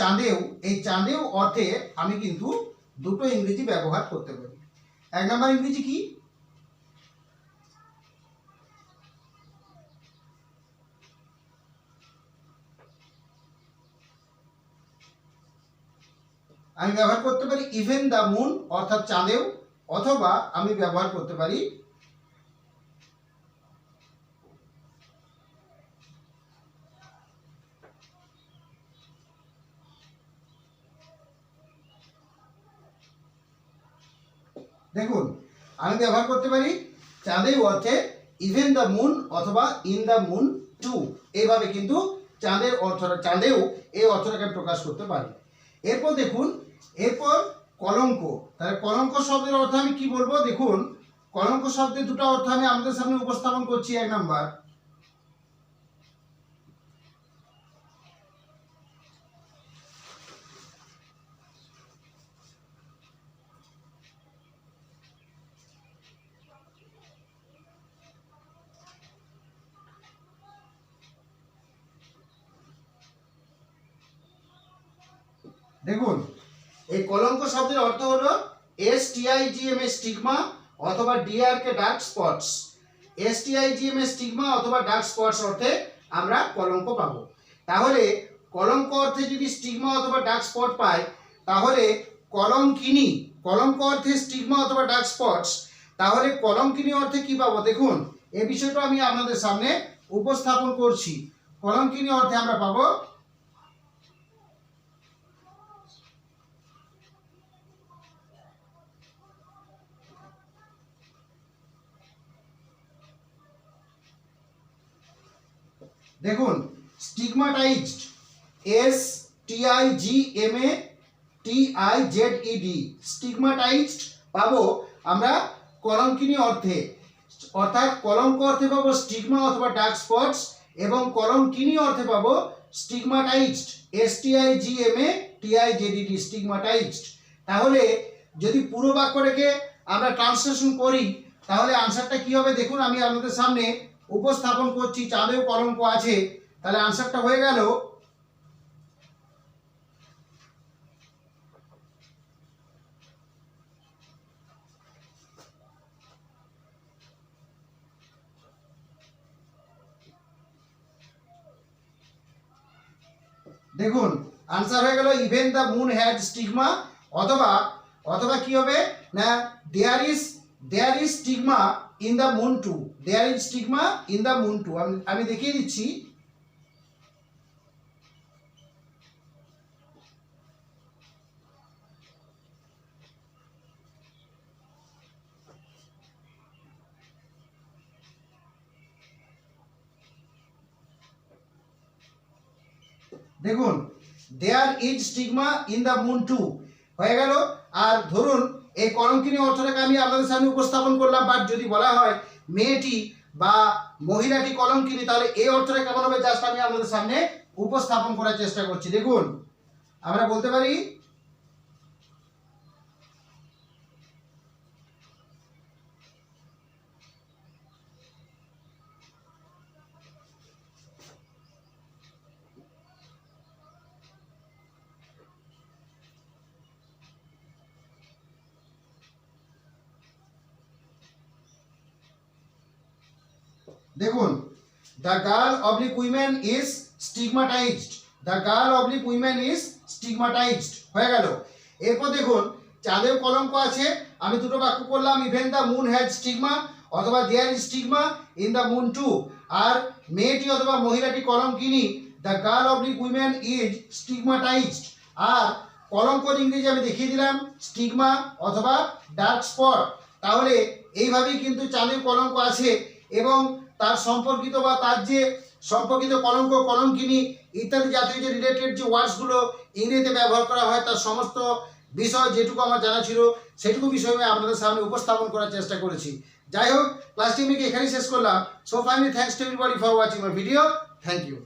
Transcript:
চাঁদেও, এই চাঁদেও অর্থে আমি কিন্তু দুটো ইংরেজি ব্যবহার করতে পারি। এক নম্বর ইংরেজি কি? আমি ব্যবহার করতে পারি ইভেন দ্য মুন অর্থাৎ চাঁদেও, অথবা আমি ব্যবহার করতে পারি দেখুন, আমি ব্যবহার করতে পারি চাঁদের অর্থে ইভেন দ্য মুন অথবা ইন দ্য মুন টু এইভাবে কিন্তু চাঁদের অর্থটা চাঁদেও এই অর্থটাকে প্রকাশ করতে পারি। এরপর দেখুন, এরপর কলঙ্ক। তাহলে কলঙ্ক শব্দের অর্থ আমি কি বলব? দেখুন, কলঙ্ক শব্দের দুটো অর্থ আমি আমাদের সামনে উপস্থাপন করছি, এক নাম্বার। দেখুন, এই কলঙ্ক শব্দের অর্থ হলো S T I G M S stigma অথবা D R K dark spots S T I G M S stigma অথবা ডার্ক স্পটস অর্থে আমরা কলঙ্ক পাবো। তাহলে কলঙ্ক অর্থে যদি স্টিগমা অথবা ডার্ক স্পট পাই তাহলে কলঙ্কিনী, কলঙ্ক অর্থে স্টিগমা অথবা ডার্ক স্পটস তাহলে কলঙ্কিনী অর্থে কি পাবো? দেখুন, এ বিষয়টা আমি আপনাদের সামনে উপস্থাপন করছি। কলঙ্কিনী অর্থে আমরা পাবো দেখুন stigmatized S T I G M A T I Z E D stigmatized পাবো আমরা কলঙ্কিনী অর্থে। অর্থাৎ কলঙ্ক অর্থে পাবো স্টিগমা অথবা ডার্ক স্পটস এবং কলঙ্কিনী অর্থে পাবো stigmatized S T I G M A T I Z E D stigmatized তাহলে যদি পুরো বাক্যটাকে আমরা ট্রান্সলেশন করি, তাহলে আনসারটা কি হবে? দেখুন, আমি আপনাদের সামনে উপস্থাপন করছি, চাঁদেও কলঙ্ক আছে। তাহলে আনসারটা হয়ে গেল। দেখুন আনসার হয়ে গেল even the moon had stigma অথবা অথবা কি হবে? না there is there is stigma in the moon too there is stigma in the moon too আমি দেখিয়ে দিচ্ছি। দেখুন there is stigma in the moon too হয়ে গেল। আর ধরুন এই কলঙ্কিনী অর্থটাকে আমি আপনাদের সামনে উপস্থাপন করলাম বাট যদি বলা হয় মেয়েটি বা মহিলাটি কলঙ্কিনী, তাহলে এই অর্থটা কেমন হবে জাস্ট আমি আপনাদের সামনে উপস্থাপন করার চেষ্টা করছি। দেখুন, আমরা বলতে পারি দেখুন the girl oblique women is stigmatized the girl oblique women is stigmatized হয়ে গেল। এরপর দেখুন চাঁদেও কলঙ্ক আছে, আমি দুটো বাক্য করলাম even the moon had stigma অথবা there is stigma in the moon too আর মেয়েটি অথবা মহিলাটি কলঙ্কিনী the girl oblique women is stigmatized আর কলঙ্কর ইংরেজি আমি দেখিয়ে দিলাম স্টিগমা অথবা ডার্ক স্পট তাহলে এইভাবেই কিন্তু চাঁদের কলঙ্ক আছে এবং তার সম্পর্কিত বা তার যে সম্পর্কিত কলঙ্ক, কলঙ্কিনি ইত্যাদি জাতীয় যে রিলেটেড যে ওয়ার্ডসগুলো ইংরেজিতে ব্যবহার করা হয়, তার সমস্ত বিষয় যেটুকু আমার জানা ছিল, সেটুকু বিষয় আমি আপনাদের সামনে উপস্থাপন করার চেষ্টা করেছি। যাই হোক ক্লাসটি আমি এখানেই শেষ করলাম। So finally thanks to everybody for watching my video thank you